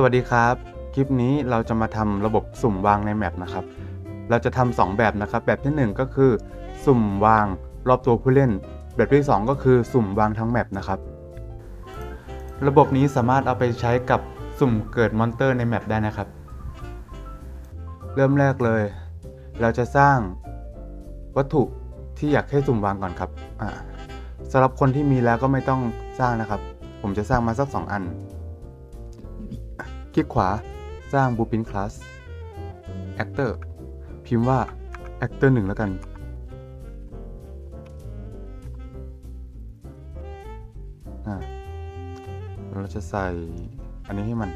สวัสดีครับ คลิปนี้เราจะมาทำระบบสุ่มวางในแมปนะครับ เราจะทำสองแบบนะครับ แบบที่หนึ่งก็คือ สุ่มวางรอบตัวผู้เล่น แบบที่สองก็คือสุ่มวางทั้งแมปนะครับ ระบบนี้สามารถเอาไปใช้กับสุ่มเกิดมอนเตอร์ในแมปได้นะครับ เริ่มแรกเลย เราจะสร้างวัตถุที่อยากให้สุ่มวางก่อนครับสำหรับคนที่มีแล้วก็ไม่ต้องสร้างนะครับ ผมจะสร้างมาสัก 2 อัน คลิกขวา สร้าง Blueprint Class Actor พิมพ์ว่า Actor 1 แล้วกัน เราจะใส่อันนี้ให้มัน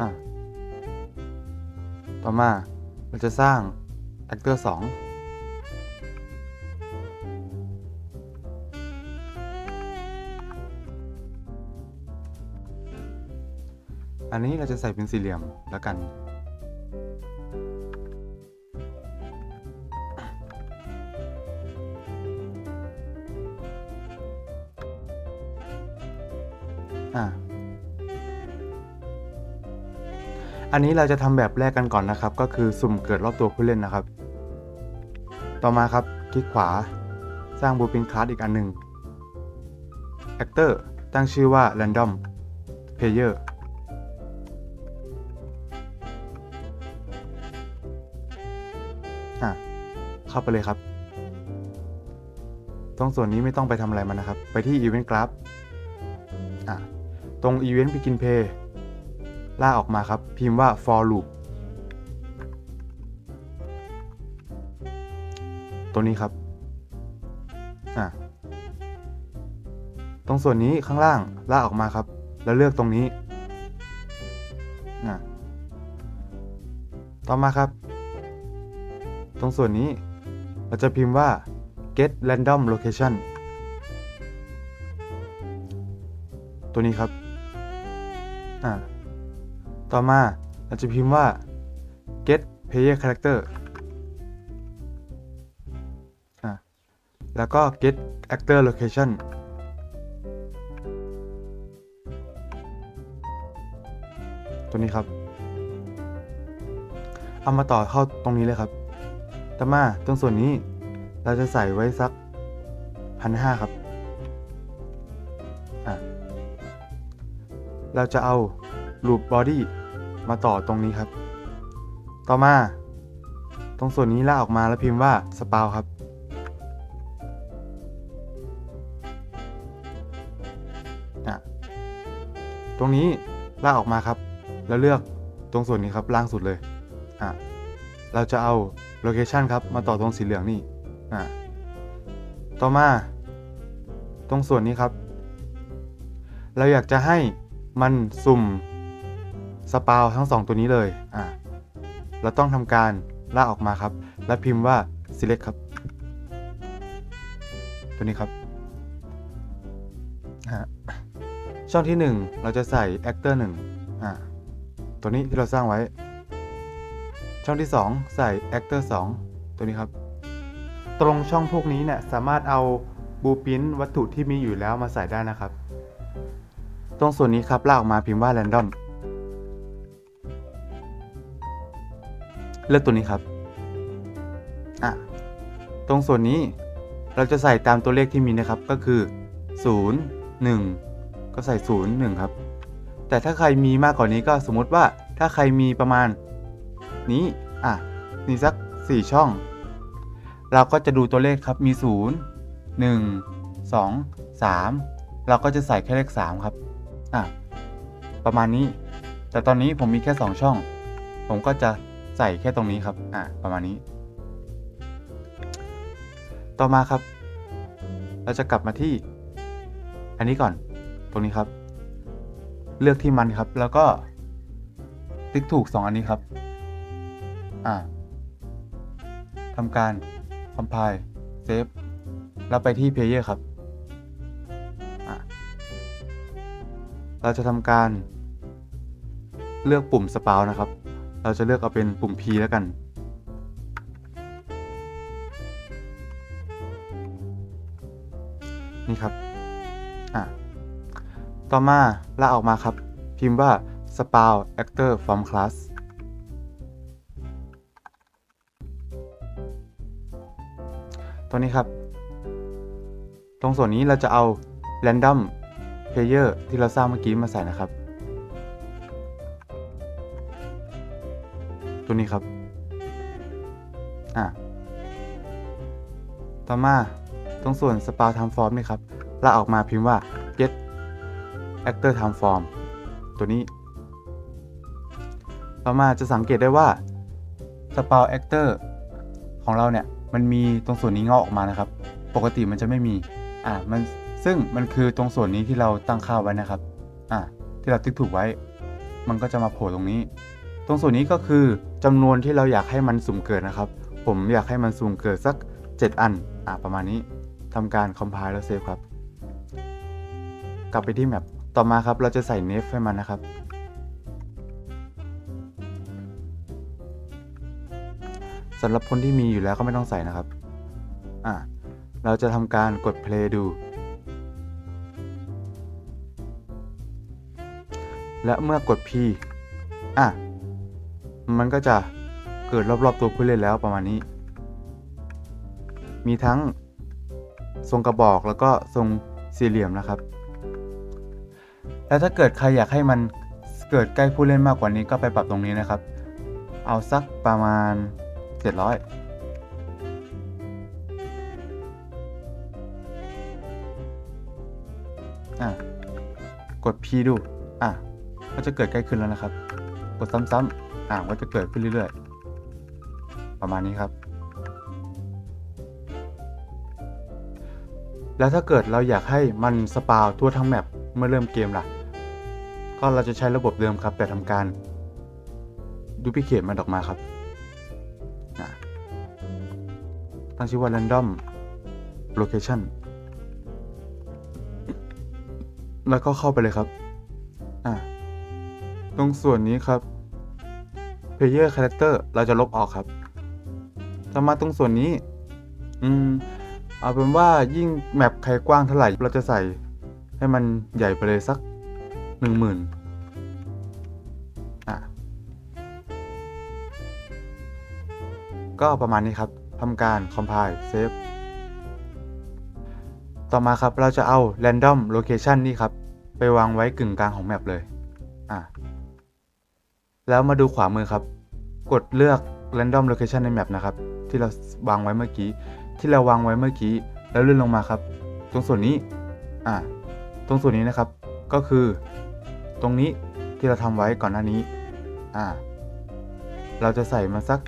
อะต่อมาเราจะสร้าง Actor 2 อันนี้เราจะใส่เป็นสี่เหลี่ยมแล้วกัน อะอันนี้เราจะทำแบบแรกกันก่อนนะครับ ก็คือสุ่มเกิดรอบตัวผู้เล่นนะครับ ต่อมาครับคลิกขวา สร้างบูปินคลาสอีกอันหนึ่ง Actor ตั้งชื่อว่า Random Player เข้าไปเลยครับ ตรงส่วนนี้ไม่ต้องไปทำอะไรมันนะครับ ไปที่ Event Graph อะตรง Event Begin Pay ล่าออกมาครับ พิมพ์ว่า for loop ตัวนี้ครับ อะ ตรงส่วนนี้ข้างล่างล่าออกมาครับ แล้วเลือกตรงนี้อะต่อมาครับ ตรงส่วนนี้ เราจะพิมพ์ว่า get random location ตัวนี้ครับ อ่า ต่อมาเราจะพิมพ์ว่า get player character อ่า แล้วก็ get actor location ตัวนี้ครับ เอามาต่อเข้าตรงนี้เลยครับ ต่อมาตรงส่วนนี้เราจะใส่ไว้สักพันห้าครับ เราจะเอา loop body มาต่อตรงนี้ครับ ต่อมา ตรงส่วนนี้ลากออกมาแล้วพิมพ์ว่า spout ครับ ตรงนี้ลากออกมาครับ แล้วเลือกตรงส่วนนี้ครับล่างสุดเลย เราจะเอา location ครับ มาต่อตรงสีเหลืองนี่อะต่อมา ตรงส่วนนี้ครับ เราอยากจะให้มันสุ่มสปาวทั้งสองตัวนี้เลยอะเราต้องทำการลากออกมาครับ และพิมพ์ว่า select ครับ ตัวนี้ครับช่องที่ 1 เราจะใส่ actor 1อะตัวนี้ที่เราสร้างไว้ ช่องที่ 2 ใส่ actor 2 ตัวนี้ครับ ตรงช่องพวกนี้เนี่ยสามารถเอาบูปินวัตถุที่มีอยู่แล้วมาใส่ได้นะครับ ตรงส่วนนี้ครับลากออกมาพิมพ์ว่า random เลือกตัวนี้ครับอะตรงส่วนนี้เราจะใส่ตามตัวเลขที่มีนะครับก็คือ 0 1 ก็ใส่ 0 1 ครับ แต่ถ้าใครมีมากกว่านี้ก็สมมติว่าถ้าใครมีประมาณ นี้ อะ มีสัก 4 ช่อง เราก็จะดูตัวเลขครับ มี 0 1 2 3 เราก็จะใส่แค่เลข 3 ครับ อะ ประมาณนี้ แต่ตอนนี้ผมมีแค่ 2 ช่อง ผมก็จะใส่แค่ตรงนี้ครับ อะ ประมาณนี้ ต่อมาครับ เราจะกลับมาที่ อันนี้ก่อน ตรงนี้ครับ เลือกที่มันครับ แล้วก็ติ๊กถูก 2 อันนี้ครับ อ่าทำการ compile save แล้วไปที่เพลเยอร์ครับ เราจะทำการเลือกปุ่มสปาล์นะครับ เราจะเลือกเอาเป็นปุ่ม P แล้วกัน นี่ครับ อะ ต่อมาลากออกมาครับ พิมพ์ว่า spawn actor from class ตัวนี้ครับ ตรงส่วนนี้เราจะเอา random player ที่เราสร้างเมื่อกี้มาใส่นะครับ ตัวนี้ครับ อะ ต่อมาตรงส่วน spawn time form นี่ครับลาออกมาพิมพ์ว่า get actor time form ตัวนี้ ต่อมาจะสังเกตได้ว่า spawn actor ของเราเนี่ย มันมีตรงส่วนนี้งอกออกมานะครับ ปกติมันจะไม่มี อ่า มัน ซึ่งมันคือตรงส่วนนี้ที่เราตั้งค่าไว้นะครับ อ่า ที่เราติ๊กถูกไว้ มันก็จะมาโผล่ตรงนี้ ตรงส่วนนี้ก็คือจำนวนที่เราอยากให้มันสุ่มเกิดนะครับ ผมอยากให้มันสุ่มเกิดสัก 7 อัน อ่า ประมาณนี้ทำการ compile แล้วเซฟครับ กลับไปที่แมปต่อมาครับ เราจะใส่ nef ให้มันนะครับ สำหรับคนที่มีอยู่แล้วก็ไม่ต้องใส่นะครับ อ่าเราจะทำการกด play ดู และเมื่อกด P อะ มันก็จะเกิดรอบๆตัวผู้เล่นแล้วประมาณนี้ มีทั้งทรงกระบอกแล้วก็ทรงสี่เหลี่ยมนะครับ แล้วถ้าเกิดใครอยากให้มันเกิดใกล้ผู้เล่นมากกว่านี้ก็ไปปรับตรงนี้นะครับ เอาสักประมาณ 700อะ กด P ดู อะ ก็จะเกิดใกล้ขึ้นแล้วนะครับ กดซ้ำๆอะก็จะเกิดขึ้นเรื่อยๆ ประมาณนี้ครับ แล้วถ้าเกิดเราอยากให้มันสปาวทั่วทั้งแมปเมื่อเริ่มเกมล่ะ ก็เราจะใช้ระบบเดิมครับ แต่ทำการดูพิเคทมันออกมาครับ ตั้งชื่อว่า random location แล้วก็เข้าไปเลยครับ อะตรงส่วนนี้ครับ player character เราจะลบออกครับต่อมาตรงส่วนนี้ อืม เอาเป็นว่ายิ่งแมปใครกว้างเท่าไหร่ เราจะใส่ให้มันใหญ่ไปเลยสักหนึ่งหมื่นอะก็ประมาณนี้ครับ ทำการ compile save ต่อมาครับเราจะเอา random location นี่ครับ ไปวางไว้กึ่งกลางของแมปเลยอะแล้วมาดูขวามือครับ กดเลือก random location ในแมปนะครับ ที่เราวางไว้เมื่อกี้ ที่เราวางไว้เมื่อกี้ แล้วเลื่อนลงมาครับ ตรงส่วนนี้อะตรงส่วนนี้นะครับ ก็คือตรงนี้ที่เราทำไว้ก่อนหน้านี้อ่าเราจะใส่มาสัก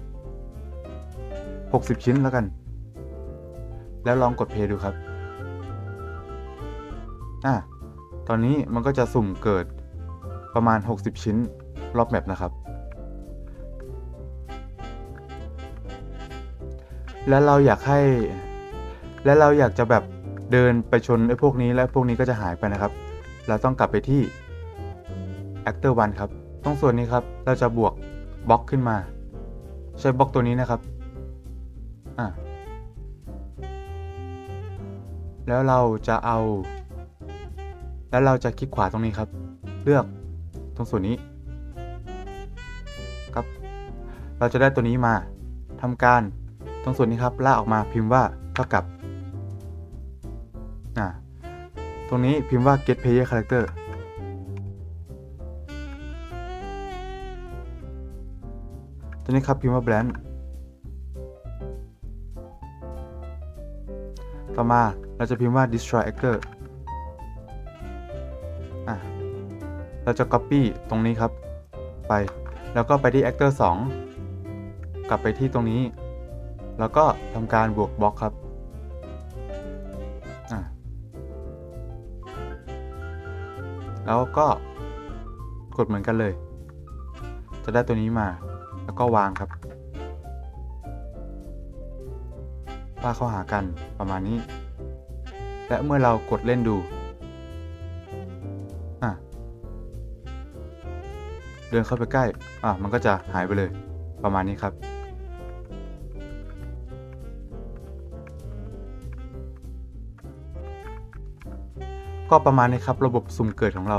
60 ชิ้นแล้วกัน แล้วลองกดเพย์ดูครับ อะ ตอนนี้มันก็จะสุ่มเกิดประมาณ 60 ชิ้นรอบแมปนะครับ และเราอยากให้ และเราอยากจะแบบเดินไปชนไอ้พวกนี้และพวกนี้ก็จะหายไปนะครับ เราต้องกลับไปที่ actor 1 ครับ ตรงส่วนนี้ครับ เราจะบวกบล็อกขึ้นมา ใช้บล็อกตัวนี้นะครับ อะ แล้วเราจะเอา แล้วเราจะคลิกขวาตรงนี้ครับ เลือกตรงส่วนนี้ ครับ เราจะได้ตัวนี้มาทำการตรงส่วนนี้ครับลากออกมาพิมพ์ว่าเท่ากับอ่าตรงนี้พิมพ์ว่า get player character ตัวนี้ครับพิมพ์ว่า brand ต่อมาเราจะพิมพ์ว่า destroy actor อะเราจะ copy ตรงนี้ครับ ไป แล้วก็ไปที่ actor 2 กลับไปที่ตรงนี้ แล้วก็ทำการบวกบล็อกครับอะแล้วก็กดเหมือนกันเลย จะได้ตัวนี้มา แล้วก็วางครับ ป้าเข้าหากันประมาณนี้ และเมื่อเรากดเล่นดู เดินเข้าไปใกล้ อะ มันก็จะหายไปเลย ประมาณนี้ครับ ก็ประมาณนี้ครับระบบสุ่มเกิดของเรา